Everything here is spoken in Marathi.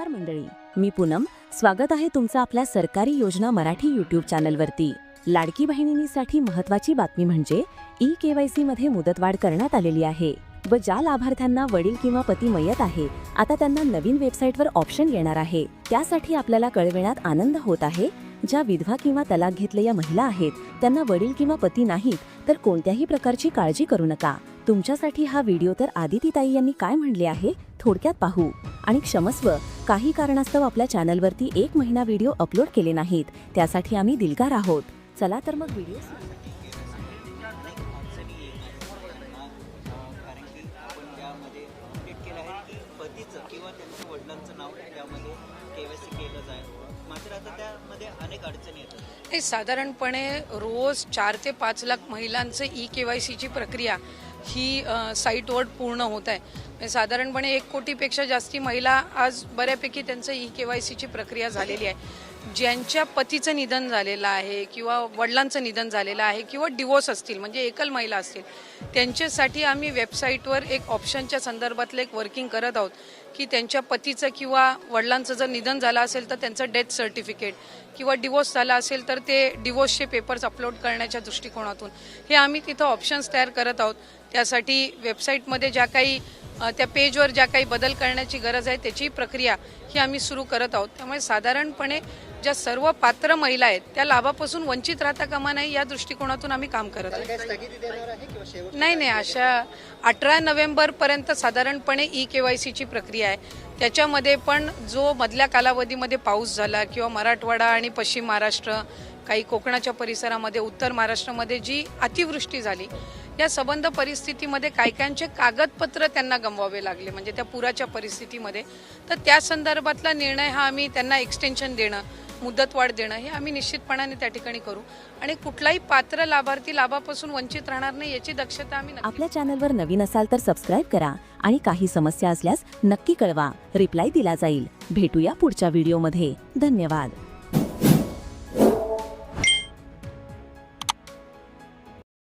नमस्कार मंडळी. मी पूनम. स्वागत आहे तुमचं आपल्या सरकारी योजना मराठी युट्यूब चॅनलवरती लाडकी बहिणींसाठी महत्वाची बातमी म्हणजे ई केवायसी मध्ये मुदतवाढ करण्यात आलेली आहे व ज्या लाभार्थ्यांना वडील किंवा पती मयत आहे आता त्यांना नवीन वेबसाईटवर ऑप्शन येणार आहे. त्यासाठी आपल्याला कळविण्यात आनंद होत आहे. ज्या विधवा किंवा तलाक घेतलेल्या महिला आहेत त्यांना वडील किंवा पती नाहीत तर कोणत्याही प्रकारची काळजी करू नका. तुमच्यासाठी हा व्हिडिओ तर आदितीताई यांनी काय म्हणले आहे थोडक्यात पाहू. आणि क्षमस्व काही कारणास्तव आपल्या चॅनलवरती एक महिना व्हिडिओ अपलोड केले नाहीत त्यासाठी आम्ही दिलगार आहोत. चला तर मग व्हिडिओ किंवा त्यांच्या वडिलांचं नाव त्यामध्ये केलं मात्र आता त्यामध्ये अनेक अडचणी येतात हे साधारणपणे रोज चार ते पाच लाख महिलांचे ई के वाय सीची प्रक्रिया ही साईटवर पूर्ण होत आहे. म्हणजे साधारणपणे एक कोटीपेक्षा जास्ती महिला आज बऱ्यापैकी त्यांचं ई के वाय सीची प्रक्रिया झालेली आहे. ज्यांच्या पतीचं निधन झालेलं आहे किंवा वडिलांचं निधन झालेलं आहे किंवा डिवोर्स असतील म्हणजे एकल महिला असतील त्यांच्यासाठी आम्ही वेबसाईटवर एक ऑप्शनच्या संदर्भातलं एक वर्किंग करत आहोत की त्यांच्या पतीचं किंवा वडिलांचं जर निधन झालं असेल तर त्यांचं डेथ सर्टिफिकेट किंवा डिवोर्स झाला असेल तर ते डिवोर्सचे पेपर्स अपलोड करण्याच्या दृष्टिकोनातून हे आम्ही तिथं ऑप्शन्स तयार करत आहोत. त्यासाठी वेबसाईटमध्ये ज्या काही त्या पेजवर ज्या काही बदल करण्याची गरज आहे त्याची प्रक्रिया ही आम्ही सुरू करत आहोत. त्यामुळे साधारणपणे ज्या सर्व पात्र महिला आहेत त्या लाभापासून वंचित राहता कामा नये या दृष्टिकोनातून आम्ही काम करत आहोत. काय नाही नाही अशा अठरा नोव्हेंबरपर्यंत साधारणपणे ई के वाय सीची प्रक्रिया आहे. त्याच्यामध्ये पण जो मधल्या कालावधीमध्ये पाऊस झाला किंवा मराठवाडा आणि पश्चिम महाराष्ट्र काही कोकणाच्या परिसरामध्ये उत्तर महाराष्ट्रामध्ये जी अतिवृष्टी झाली या संबंध परिस्थितीमध्ये काही काहींचे कागदपत्र त्यांना गमवावे लागले म्हणजे त्या पुराच्या परिस्थितीमध्ये. तर त्या संदर्भातला निर्णय हा आम्ही त्यांना एक्सटेन्शन देणं मुदतवाढ देणं हे आम्ही निश्चितपणाने त्या ठिकाणी करू. आणि कुठलाही पात्र लाभार्थी लाभापासून वंचित राहणार नाही याची दक्षता आम्ही आपल्या चॅनलवर नवीन असाल तर सबस्क्राईब करा आणि काही समस्या असल्यास नक्की कळवा. रिप्लाय दिला जाईल. भेटूया पुढच्या व्हिडिओमध्ये. धन्यवाद.